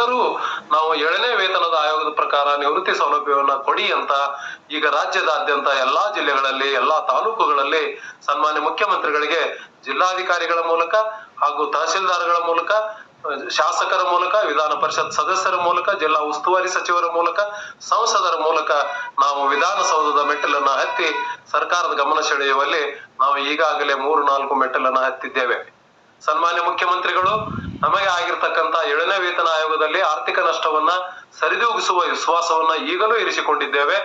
ಎಲ್ಲರೂ ನಾವು ಏಳನೇ ವೇತನದ ಆಯೋಗದ ಪ್ರಕಾರ ನಿವೃತ್ತಿ ಸೌಲಭ್ಯವನ್ನ ಕೊಡಿ ಅಂತ ಈಗ ರಾಜ್ಯದಾದ್ಯಂತ ಎಲ್ಲಾ ಜಿಲ್ಲೆಗಳಲ್ಲಿ, ಎಲ್ಲಾ ತಾಲೂಕುಗಳಲ್ಲಿ ಸನ್ಮಾನ್ಯ ಮುಖ್ಯಮಂತ್ರಿಗಳಿಗೆ, ಜಿಲ್ಲಾಧಿಕಾರಿಗಳ ಮೂಲಕ ಹಾಗೂ ತಹಸೀಲ್ದಾರ್ಗಳ ಮೂಲಕ, ಶಾಸಕರ ಮೂಲಕ, ವಿಧಾನ ಪರಿಷತ್ ಸದಸ್ಯರ ಮೂಲಕ, ಜಿಲ್ಲಾ ಉಸ್ತುವಾರಿ ಸಚಿವರ ಮೂಲಕ, ಸಂಸದರ ಮೂಲಕ ನಾವು ವಿಧಾನಸೌಧದ ಮೆಟ್ಟಿಲನ್ನ ಹತ್ತಿ ಸರ್ಕಾರದ ಗಮನ ಸೆಳೆಯುವಲ್ಲಿ ನಾವು ಈಗಾಗಲೇ ಮೂರು ನಾಲ್ಕು ಮೆಟ್ಟಿಲನ್ನ ಹತ್ತಿದ್ದೇವೆ. ಸನ್ಮಾನ್ಯ ಮುಖ್ಯಮಂತ್ರಿಗಳು ನಮಗೆ ಆಗಿರ್ತಕ್ಕಂತ ಏಳನೇ ವೇತನ ಆಯೋಗದಲ್ಲಿ ಆರ್ಥಿಕ ನಷ್ಟವನ್ನ ಸರಿದೂಗಿಸುವ ವಿಶ್ವಾಸವನ್ನ ಈಗಲೂ ಇರಿಸಿಕೊಂಡಿದ್ದೇವೆ.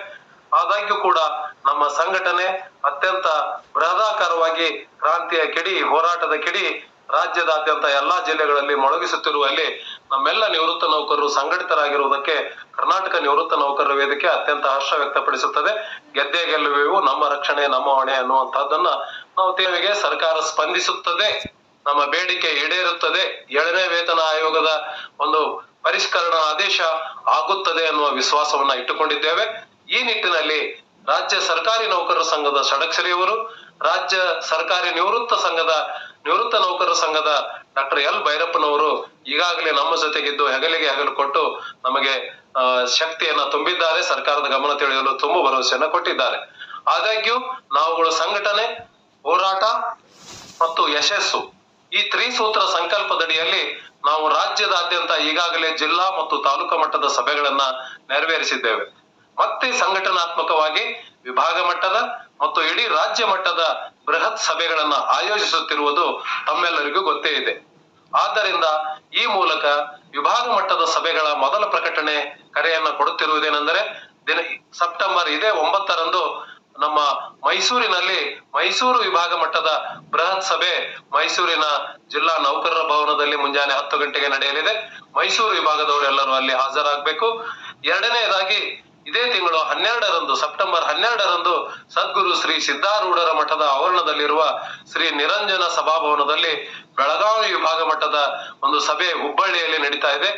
ಆದಾಗ್ಯೂ ಕೂಡ ನಮ್ಮ ಸಂಘಟನೆ ಅತ್ಯಂತ ಬೃಹದಾಕಾರವಾಗಿ ಕ್ರಾಂತಿಯ ಕಿಡಿ, ಹೋರಾಟದ ಕಿಡಿ ರಾಜ್ಯದಾದ್ಯಂತ ಎಲ್ಲಾ ಜಿಲ್ಲೆಗಳಲ್ಲಿ ಮೊಳಗಿಸುತ್ತಿರುವಲ್ಲಿ ನಮ್ಮೆಲ್ಲ ನಿವೃತ್ತ ನೌಕರರು ಸಂಘಟಿತರಾಗಿರುವುದಕ್ಕೆ ಕರ್ನಾಟಕ ನಿವೃತ್ತ ನೌಕರರ ವೇದಿಕೆ ಅತ್ಯಂತ ಹರ್ಷ ವ್ಯಕ್ತಪಡಿಸುತ್ತದೆ. ಗೆದ್ದೆ ಗೆಲ್ಲುವೆವು ನಮ್ಮ ರಕ್ಷಣೆ, ನಮ್ಮ ಹೊಣೆ ಅನ್ನುವಂತಹದ್ದನ್ನ ನಾವು ತೇವಿಗೆ ಸರ್ಕಾರ ಸ್ಪಂದಿಸುತ್ತದೆ. ನಮ್ಮ ಬೇಡಿಕೆ ಈಡೇರುತ್ತದೆ. ಏಳನೇ ವೇತನ ಆಯೋಗದ ಒಂದು ಪರಿಷ್ಕರಣಾ ಆದೇಶ ಆಗುತ್ತದೆ ಅನ್ನುವ ವಿಶ್ವಾಸವನ್ನ ಇಟ್ಟುಕೊಂಡಿದ್ದೇವೆ. ಈ ನಿಟ್ಟಿನಲ್ಲಿ ರಾಜ್ಯ ಸರ್ಕಾರಿ ನೌಕರರ ಸಂಘದ ಷಡಕ್ಷರಿಯವರು, ರಾಜ್ಯ ಸರ್ಕಾರಿ ನಿವೃತ್ತ ಸಂಘದ, ನಿವೃತ್ತ ನೌಕರರ ಸಂಘದ ಡಾಕ್ಟರ್ ಎಲ್ ಭೈರಪ್ಪನವರು ಈಗಾಗಲೇ ನಮ್ಮ ಜೊತೆಗಿದ್ದು ಹೆಗಲಿಗೆ ಹೆಗಲು ಕೊಟ್ಟು ನಮಗೆ ಶಕ್ತಿಯನ್ನ ತುಂಬಿದ್ದಾರೆ. ಸರ್ಕಾರದ ಗಮನ ತಿಳಿಯಲು ತುಂಬ ಭರವಸೆಯನ್ನ ಕೊಟ್ಟಿದ್ದಾರೆ. ಆದಾಗ್ಯೂ ನಾವುಗಳು ಸಂಘಟನೆ, ಹೋರಾಟ ಮತ್ತು ಯಶಸ್ಸು ಈ ತ್ರಿಸೂತ್ರ ಸಂಕಲ್ಪದಡಿಯಲ್ಲಿ ನಾವು ರಾಜ್ಯದಾದ್ಯಂತ ಈಗಾಗಲೇ ಜಿಲ್ಲಾ ಮತ್ತು ತಾಲೂಕು ಮಟ್ಟದ ಸಭೆಗಳನ್ನ ನೆರವೇರಿಸಿದ್ದೇವೆ. ಮತ್ತೆ ಸಂಘಟನಾತ್ಮಕವಾಗಿ ವಿಭಾಗ ಮಟ್ಟದ ಮತ್ತು ಇಡೀ ರಾಜ್ಯ ಮಟ್ಟದ ಬೃಹತ್ ಸಭೆಗಳನ್ನ ಆಯೋಜಿಸುತ್ತಿರುವುದು ತಮ್ಮೆಲ್ಲರಿಗೂ ಗೊತ್ತೇ ಇದೆ. ಆದ್ದರಿಂದ ಈ ಮೂಲಕ ವಿಭಾಗ ಮಟ್ಟದ ಸಭೆಗಳ ಮೊದಲ ಪ್ರಕಟಣೆ ಕರೆಯನ್ನು ಕೊಡುತ್ತಿರುವುದೇನೆಂದರೆ ದಿನ ಸೆಪ್ಟೆಂಬರ್ ಇದೇ ಒಂಬತ್ತರಂದು ನಮ್ಮ ಮೈಸೂರಿನಲ್ಲಿ ಮೈಸೂರು ವಿಭಾಗ ಮಟ್ಟದ ಬೃಹತ್ ಸಭೆ ಮೈಸೂರಿನ ಜಿಲ್ಲಾ ನೌಕರರ ಭವನದಲ್ಲಿ ಮುಂಜಾನೆ ಹತ್ತು ಗಂಟೆಗೆ ನಡೆಯಲಿದೆ. ಮೈಸೂರು ವಿಭಾಗದವರೆಲ್ಲರೂ ಅಲ್ಲಿ ಹಾಜರಾಗಬೇಕು. ಎರಡನೆಯದಾಗಿ ಇದೇ ತಿಂಗಳು ಹನ್ನೆರಡರಂದು, ಸೆಪ್ಟೆಂಬರ್ ಹನ್ನೆರಡರಂದು ಸದ್ಗುರು ಶ್ರೀ ಸಿದ್ಧಾರೂಢರ ಮಠದ ಆವರಣದಲ್ಲಿರುವ ಶ್ರೀ ನಿರಂಜನ ಸಭಾಭವನದಲ್ಲಿ ಬೆಳಗಾವಿ ವಿಭಾಗ ಮಟ್ಟದ ಒಂದು ಸಭೆ ಹುಬ್ಬಳ್ಳಿಯಲ್ಲಿ ನಡೀತಾ ಇದೆ.